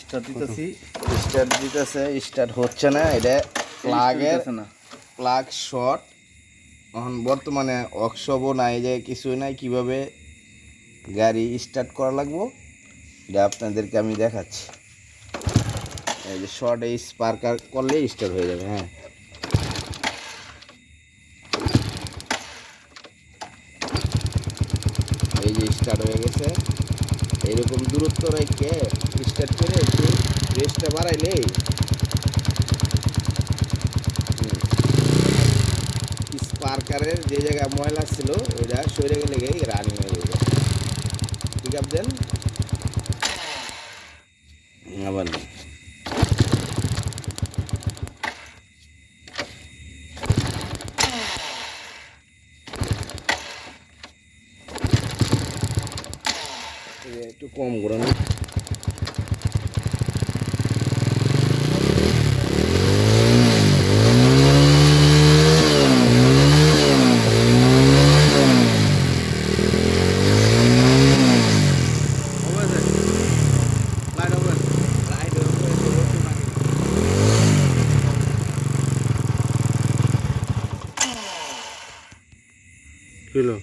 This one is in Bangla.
স্টার্ট দিতেছি। স্টার্ট দিতেছে স্টার্ট হচ্ছে না এটা প্লাগের প্লাগ শর্ট এখন বর্তমানে ওয়ার্কশপও নাই যে কিছুই নাই কীভাবে গাড়ি স্টার্ট করা লাগবো এটা আপনাদেরকে আমি দেখাচ্ছি। এই যে শর্ট এই স্পার্কার করলে স্টার্ট হয়ে যাবে হ্যাঁ এই যে স্টার্ট হয়ে গেছে। এইরকম দূরত্ব রেখে স্টার্ট করে একটু রেসটা বাড়াইলেই স্পার্কারের যে জায়গায় ময়লা ছিল, ওইটা সরে গেলে রানিং হয়ে যাবে। ঠিক আপ দেন। একটু কম ঘোরানো লাইট হবে রাইড হবে কিলো